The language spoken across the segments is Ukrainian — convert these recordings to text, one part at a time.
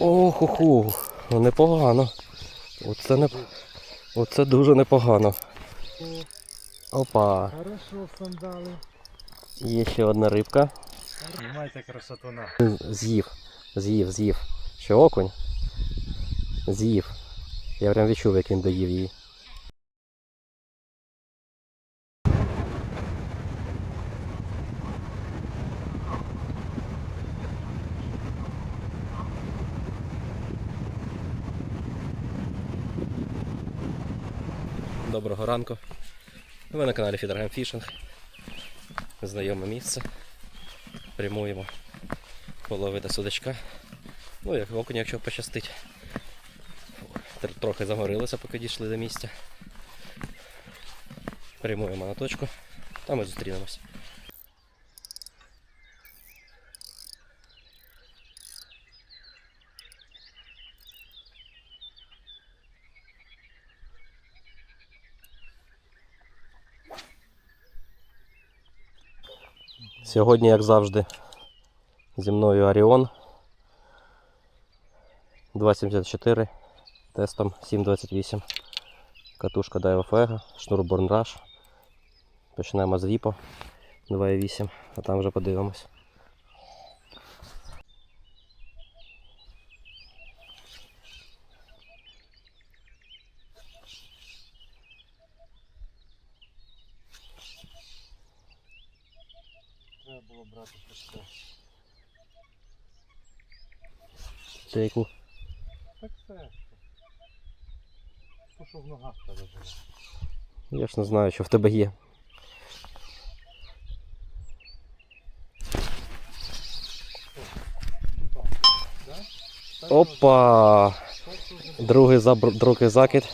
Ох, ох, ну непогано. Оце не оце дуже непогано. Опа, Хорошо, сандали. є ще одна рибка. Знімайте красотуна. З'їв, з'їв, з'їв. Що окунь? З'їв. Я прям відчув, як він доїв її. Доброго ранку. Ви на каналі Фідергам Фішинг. Знайоме місце. Прямуємо половити судачка. Ну, як окунь, якщо пощастить. Трохи загорилося, поки дійшли до місця. Прямуємо на точку, там і зустрінемось. Сьогодні, як завжди, зі мною Оріон 274 тестом 728. Катушка Daiwa Fega, шнур Born Rush. Починаємо з Віпо 2.8, а там вже подивимось. Треба було брати пусте. Це яку? Так все. То, що в ногах тебе було. Я ж не знаю, що в тебе є. Опа! Другий, забр... другий закид.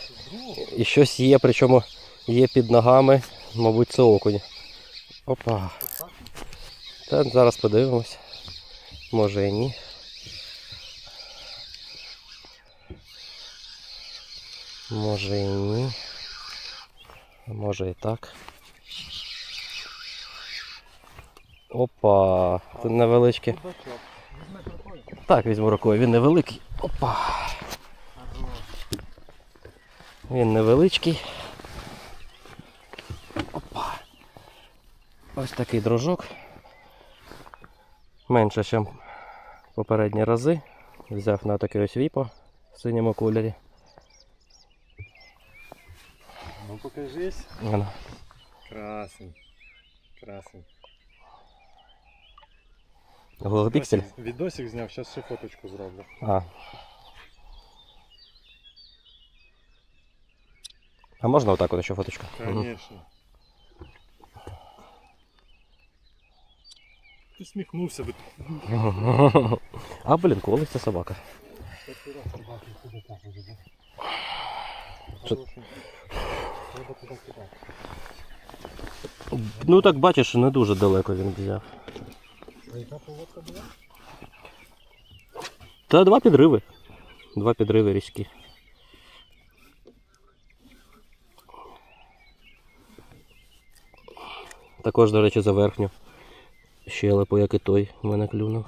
І щось є, причому є під ногами, мабуть, це окунь. Опа. Та зараз подивимось. Може і ні. Може і ні. Може і так. Опа, це. Рукою. Так, візьму рукою, він невеликий. Опа. Він невеличкий. Опа. Ось такий дружок. Менше, ніж попередні рази. Взяв на таке ось віпо в синьому кольорі. Ну покажись. Воно. Красень. Красень. Голопіксель? Відосик- зняв, зараз ще фоточку зроблю. А. А можна отак от ще фоточку? Мгм. Конечно. Ти сміхнувся би. А, блін, колиться собака. Що-. Ну так бачиш, не дуже далеко він взяв. А яка поводка була? Та два підриви. Два підриви різкі. Також, до речі, за верхню щелепу, як і той, в мене клюнув.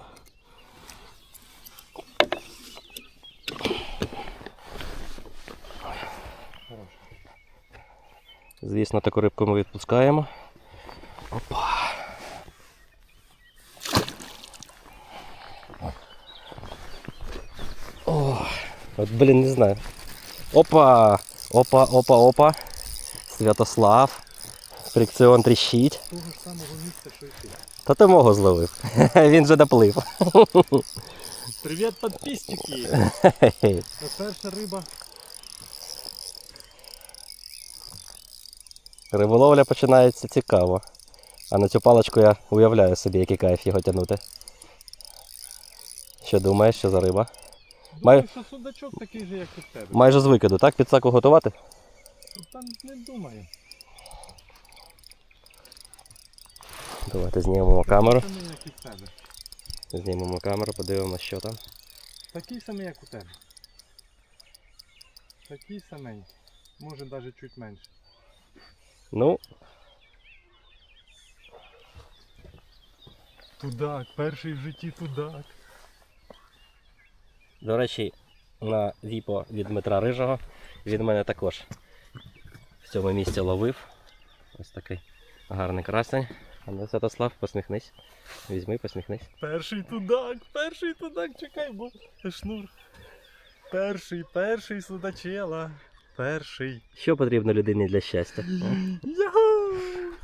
Звісно, таку рибку ми відпускаємо. Опа. О, от, блін, не знаю. Опа! Опа, опа, опа. Святослав. Фрикціон тріщить. Того ж самого місця, що й ти. Та ти мого зловив. Він же доплив. Привіт, підписники! Це перша риба. Риболовля починається цікаво. А на цю паличку я уявляю собі, який кайф його тягнути. Що думаєш, що за риба? Маю- Думаю, що судачок такий же, як і в тебе. Майже з викиду, так? Підсаку готувати? Ну, Там не думаю. Давайте знімемо камеру. Знімемо камеру, подивимося, що там. Такий самий, як у тебе. Такий самий. Може навіть чуть менше. Ну, Тудак, перший в житті тудак. До речі, на віпо від Дмитра Рижого від мене також в цьому місці ловив. Ось такий гарний красень. А ну, Святослав, посміхнись. Візьми, посміхнись. Перший тудак, перший тудак, чекай, бо шнур. Перший, перший судачела. Перший. Що потрібно людині для щастя? О, Яху!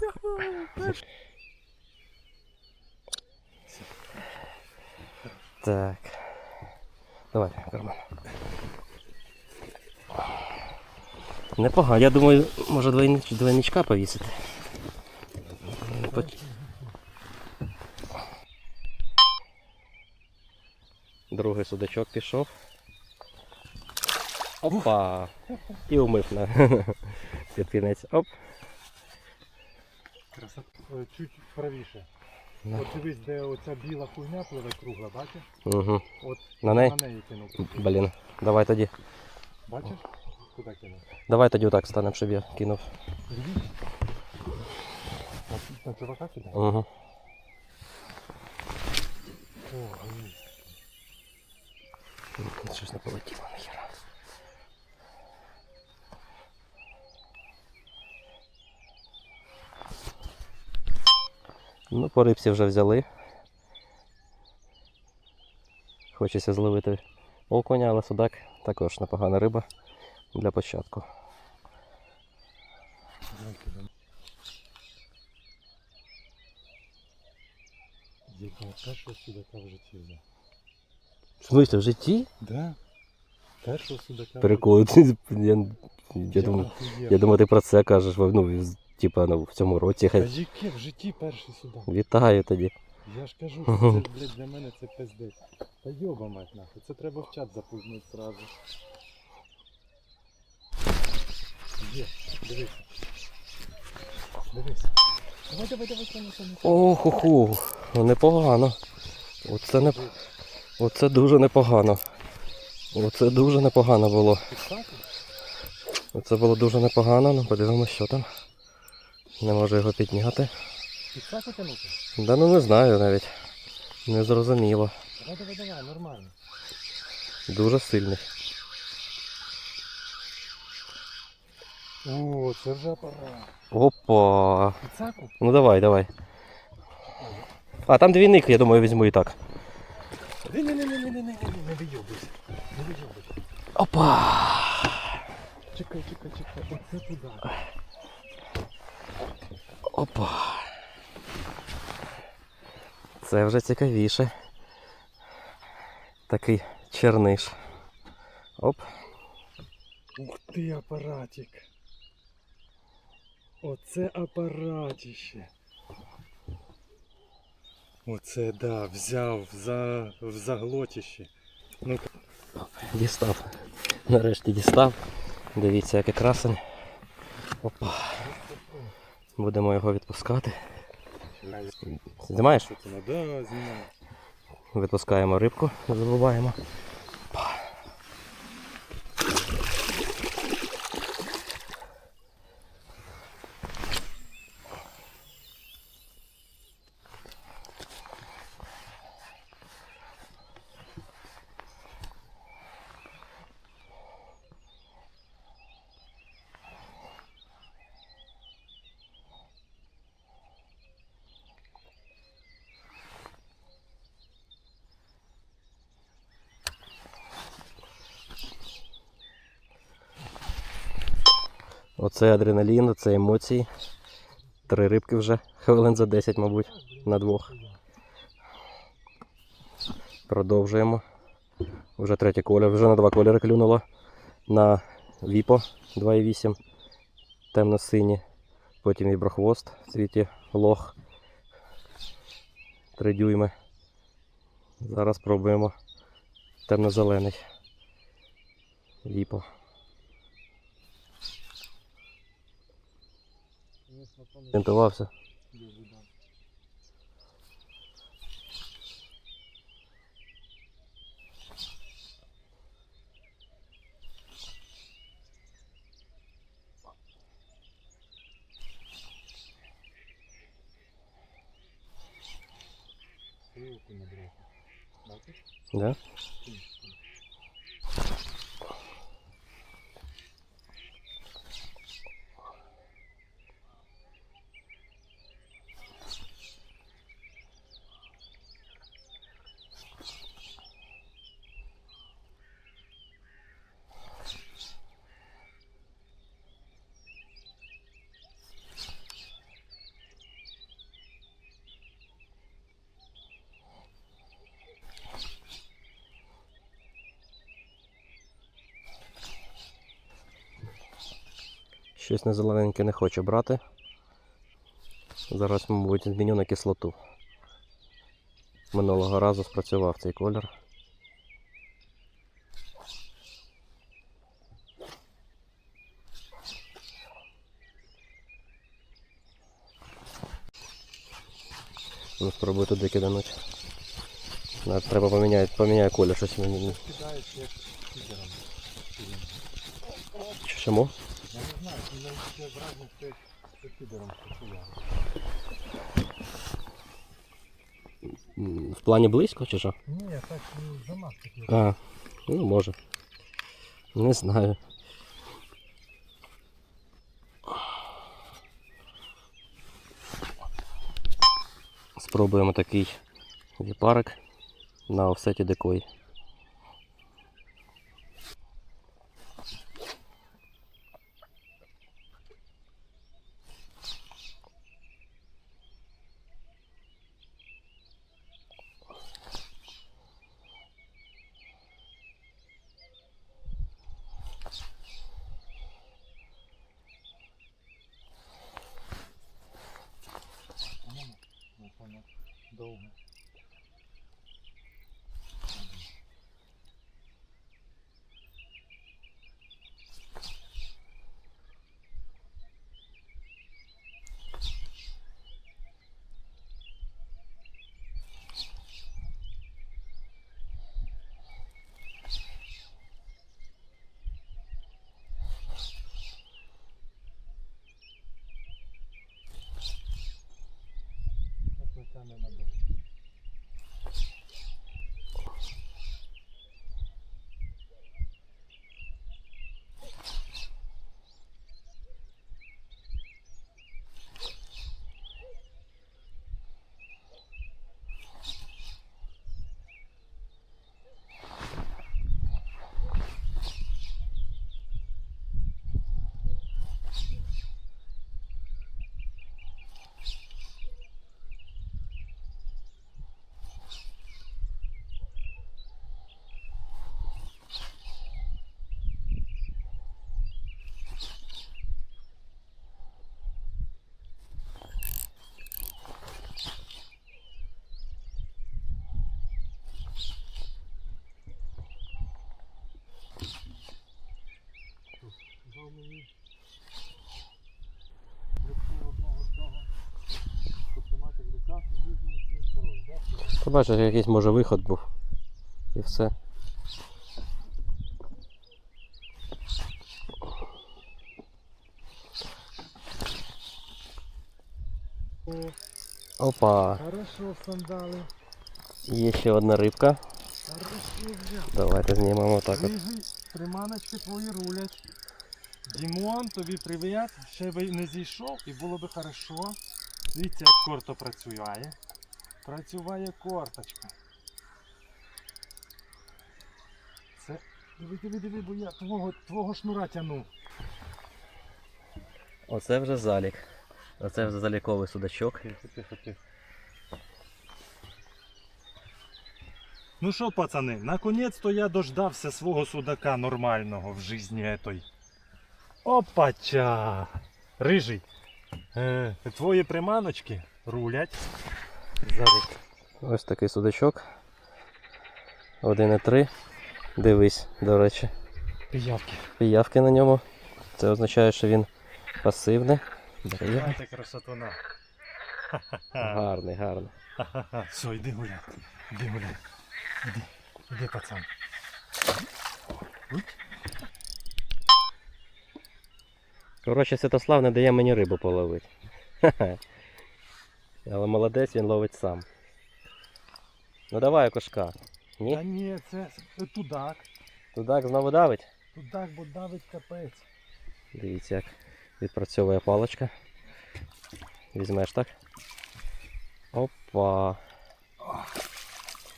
Яху! Перший. Так. Давай, карман. Непогано. Я думаю, може двойничка повісити. Поч- Другий судачок пішов. Опа! І умив на під кінець. Оп. Красота. Е, Чуть правіше. От дивись, де оця біла хуйня пливе кругла, бачиш? Угу. От На неї? на неї кинув. Блін. Давай тоді. Бачиш? Куди кинув? Давай тоді отак станемо, щоб я кинув. Видиш? На, чувака кидає? Угу. О. Щось не полетіло нахера. Ну, по рибці вже взяли. Хочеться зловити окуня, але судак також непогана риба для початку. Єба, першого судака в житті взяв. В смысле, в житті? Да? Першого судака. Прикол. Я, я, думаю, я думаю, ти про це кажеш, ну, з- типа, ну, в цьому році. Та Хай. яке в житті перший судак? Вітаю тоді. Я ж кажу, що це, блядь, для мене це пиздець. Та йоба мать нахуй, це треба в чат запузнити сразу. Є, дивись. Дивись. Давай, давай, давай, тяни, тяни. Ох, ху непогано. Оце, не... Оце дуже непогано. Оце дуже непогано було. Оце було дуже непогано, ну подивимось, що там. Не можу його підняти. Підсаку тянути? Да ну не знаю навіть. Не зрозуміло. Давай, давай, давай, нормально. Дуже сильний. О, це вже апарат. Опа. Підсаку? Ну давай, давай. А, там двійник, я думаю, візьму і так. Не, не, не, не, не, не, не, не вийобуйся. Не вийобуйся. Опа! Чекай, чекай, чекай. Оце туди. Опа. Це вже цікавіше. Такий черниш. Оп. Ух ти, апаратик. Оце апаратище. Оце да, взяв за, в заглотіші. Ну, Дістав. Нарешті дістав. Дивіться, який красень. Опа. Будемо його відпускати. Знімаєш? да, знімаю. Відпускаємо рибку, забуваємо. Оце адреналін, оце емоції. Три рибки вже, хвилин за 10, мабуть, на двох. Продовжуємо. Вже третій колір, вже на два кольори клюнуло. На Віпо 2,8 темно-сині. Потім віброхвост в цвіті лох 3 дюйми. Зараз пробуємо темно-зелений. Віпо. Орієнтувався. Стрілку набрати. Бачиш? Да? Щось на зелененьке не хоче брати. Зараз, мабуть, зміню на кислоту. Минулого разу спрацював цей колір. Ну, спробую туди кидануть. Треба поміняти, поміняю колір, щось. Чому? Навіть ще враження, що це фідером В плані близько чи що? Ні, я так ну, замах такий. А, ну може. Не знаю. Спробуємо такий віпарик на офсеті декой. Ну, воно довго. От витягне на дощ. Дав мені рибку одного з того, щоб тримати в руках і визнати второй. Да? Побачиш, якийсь може виход був. І все. Опа, Хорошо, сандали. є ще одна рибка. Давайте знімемо так от. Приманочки твої рулять. Дімон, тобі привіт. Ще би не зійшов і було би хорошо. Дивіться, як корто працює. Працює корточка. Це. Диви, диви, диви, бо я твого, твого шнура тяну. Оце вже залік. Оце вже заліковий судачок. Тихо, тихо, тихо. Ну що, пацани, наконець-то я дождався свого судака нормального в житті этой. Опача! Рижий. Е, твої приманочки рулять. Зараз. Ось такий судачок. 1,3. Дивись, до речі. Пиявки. Піявки на ньому. Це означає, що він пасивний. Гляньте красотуна. Гарний, гарний. Все, йди гуляй. Іди гуляй. Іди, іди, пацан. Коротше, Святослав не дає мені рибу половити. Але молодець, він ловить сам. Ну давай, кошка. Та Ні? ні, це тудак. Тудак знову давить? Тудак, бо давить капець. Дивіться, як відпрацьовує паличка. Візьмеш так. Опа.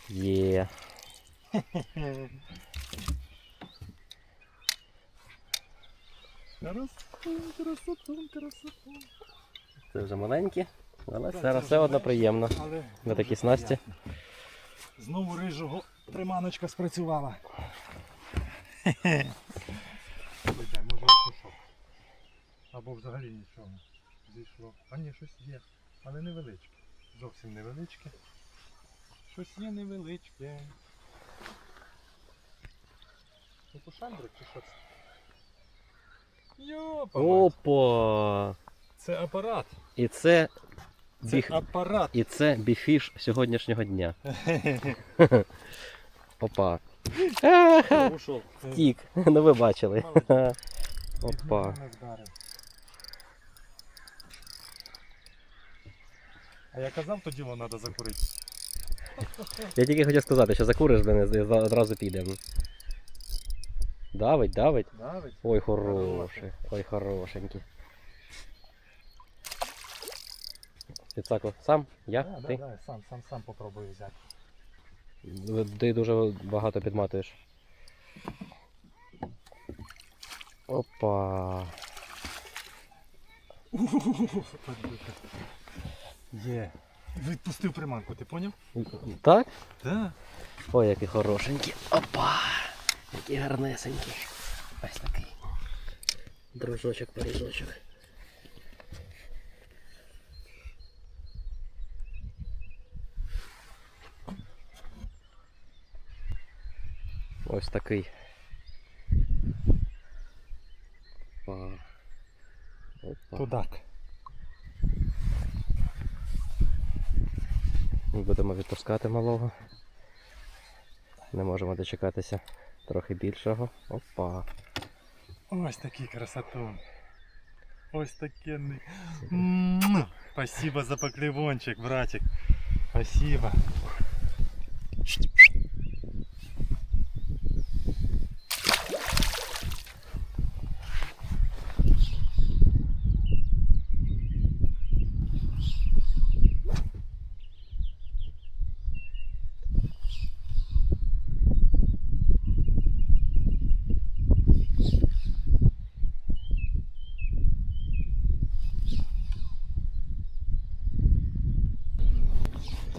Є. Красотун, красотун, красотун. Це вже маленькі, але Так, все, все одно приємно. Але На такій снасті. приємно. Знову рижого приманочка спрацювала. Дай, може, пішов. Або взагалі нічого. Зійшло. А ні, щось є. Але невеличке. Зовсім невеличке. Щось є невеличке. Ну то шандрик чи що це? Йопа! Опа! Це апарат. І це, Це біг... апарат. І це біфіш сьогоднішнього дня. Опа. Ушов. Тік. Ну ви бачили. Опа. А я казав, то діло треба закурити. Я тільки хотів сказати, що закуриш мене, одразу підемо. Давить, давить. Давить. Ой, хороший. Ой, хорошенький. Підсаку, сам? Я? Да, да, Ти? да, сам, сам, сам попробую взяти. Ти дуже багато підматуєш. Опа. Є. Відпустив приманку, ти поняв? Так? Так. Ой, який хорошенький. Опа! Який гарнесенький. Ось такий. Дружочок, поріжочок. Ось такий. Опа. Опа. Тудак. Ми будемо відпускати малого. Не можемо дочекатися трохи більшого. Опа. Ось такий красотун. Ось такий. Спасибо за поклевончик, братик. Спасибо.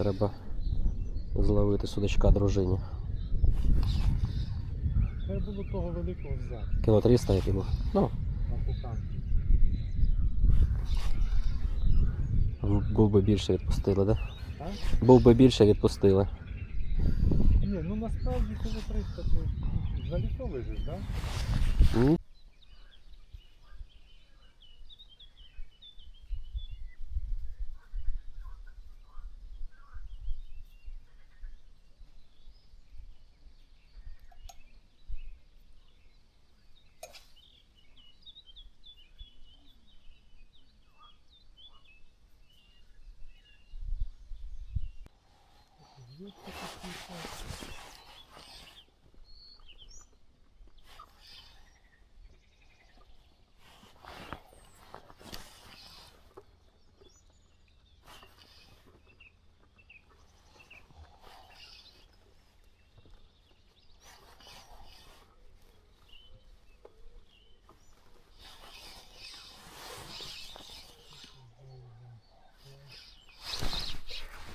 Треба зловити судачка дружині. Треба було того великого взяти Кіло 300 який був. Ну, був би більше відпустили, да? А? Був би більше відпустили. Ні, ну насправді коли 300 то залітовий же, так? М?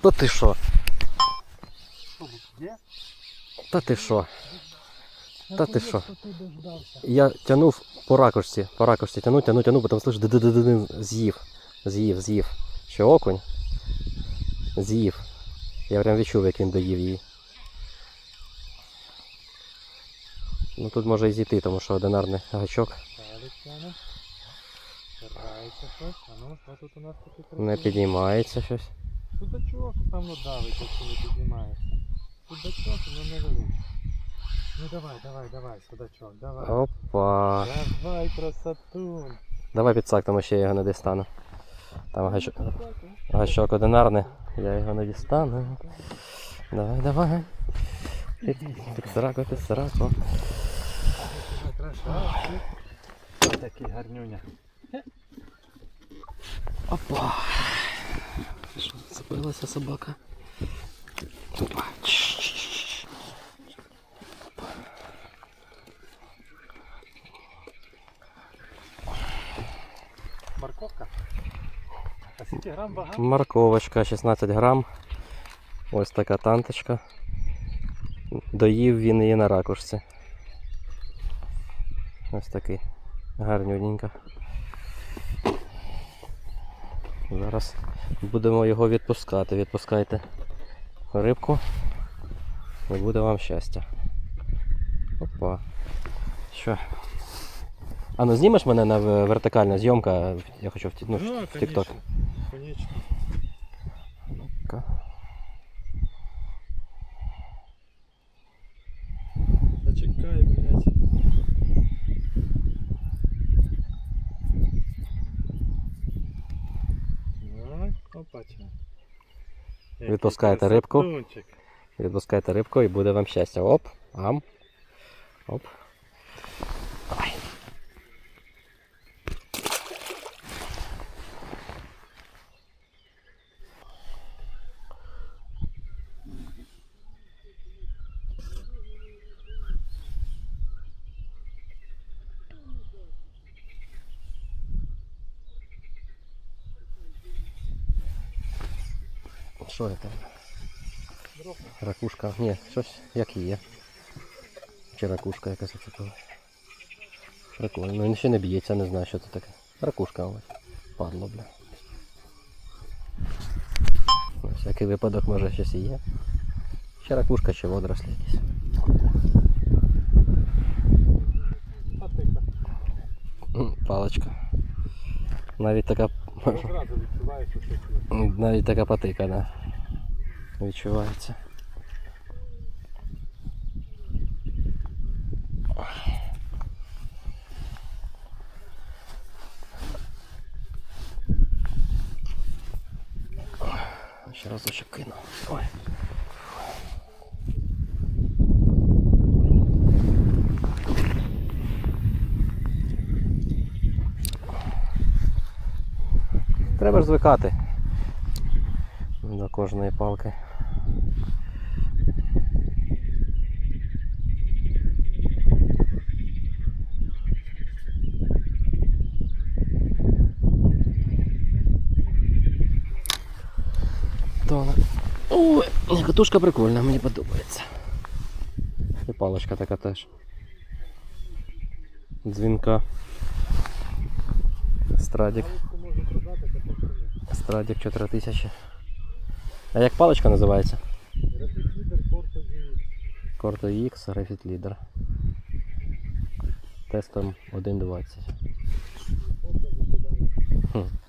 Та ти що? Та ти що? Та ти що? Я тянув по ракушці, по ракушці тяну, тяну, тяну, потім слышу ди ди ди ди з'їв. З'їв, з'їв. Що окунь? З'їв. Я прям відчув, як він доїв її. Ну тут може і зійти, тому що одинарний гачок ну, що тут у нас таке не красиве? піднімається щось. Судачок там ну, давить, якщо не піднімається. Судачок, ну не великий. Ну давай, давай, давай, судачок, давай. Опа. Давай, красотун. Давай підсак, тому ще я його не дістану. Там гачок, гачок одинарний, я його не дістану. Давай, давай. Підсраку, підсраку. Такий гарнюня. Опа. Що, забилася собака? Опа. Морковка. А скільки грам вага? Морковочка 16 грам. Ось така танточка. Доїв він її на ракушці. Ось такий. Гарнюненька. Зараз будемо його відпускати. Відпускайте рибку. І буде вам щастя. Опа. Що? А ну знімеш мене на вертикальна зйомка. Я хочу в, ті- ну, в. Ка. Зачекай, блядь. Так, опача. Який Відпускаєте рибку. Відпускайте рибку і буде вам щастя. Оп, ам. Оп. Що це? Ракушка. Ні, щось як є. Чи ракушка якась зацепила. Прикольно. Ну він ще не б'ється, не знаю, що це таке. Ракушка ось. Падло, бля. На всякий випадок може щось і є. Ще ракушка, чи водорослі якісь. Паличка. Навіть така. Навіть така патика, да. Відчувається. Ще разочок кину. Ой. Треба ж звикати до кожної палки. То вона- Ой, катушка прикольна, мені подобається. І паличка така теж. Дзвінка. Страдік. Страдік 4000. А як паличка називається? Корто X Refit Leader. Тестом 1.20. Хм.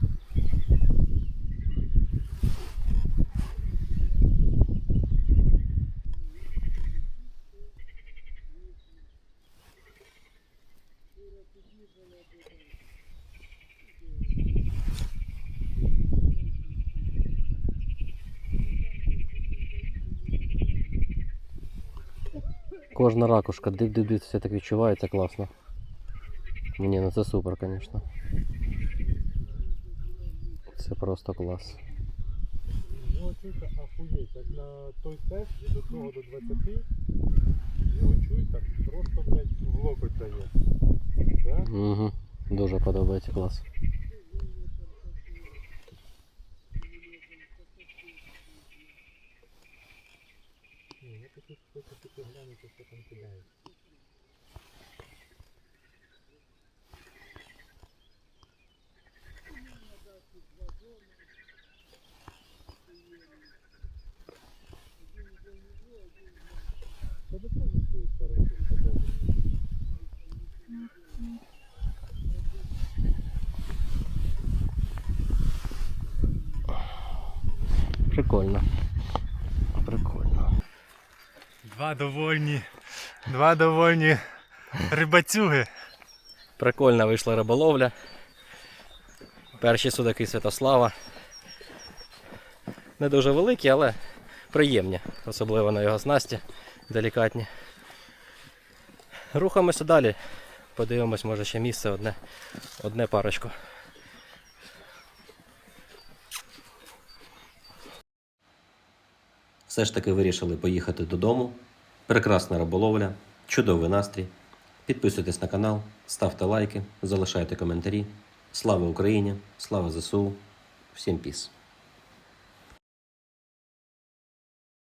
Кожна ракушка, див-див-див, все так відчувається класно. Ні, ну це супер, звісно. Це просто клас. Його чуйка ахуєть. Як на той тест від 1 до 20, його чуйка просто, блядь, в локоть дає. Да? Угу. Дуже подобається клас. Хочу тільки глянути, що там подобається. Прикольно. Прикольно. Два довольні, два довольні рибацюги. Прикольна вийшла риболовля. Перші судаки Святослава. Не дуже великі, але приємні, особливо на його снасті, делікатні. Рухаємося далі. Подивимось, може ще місце одне, одне парочку. Все ж таки вирішили поїхати додому. Прекрасна риболовля, чудовий настрій. Підписуйтесь на канал, ставте лайки, залишайте коментарі. Слава Україні! Слава ЗСУ! Всім піс!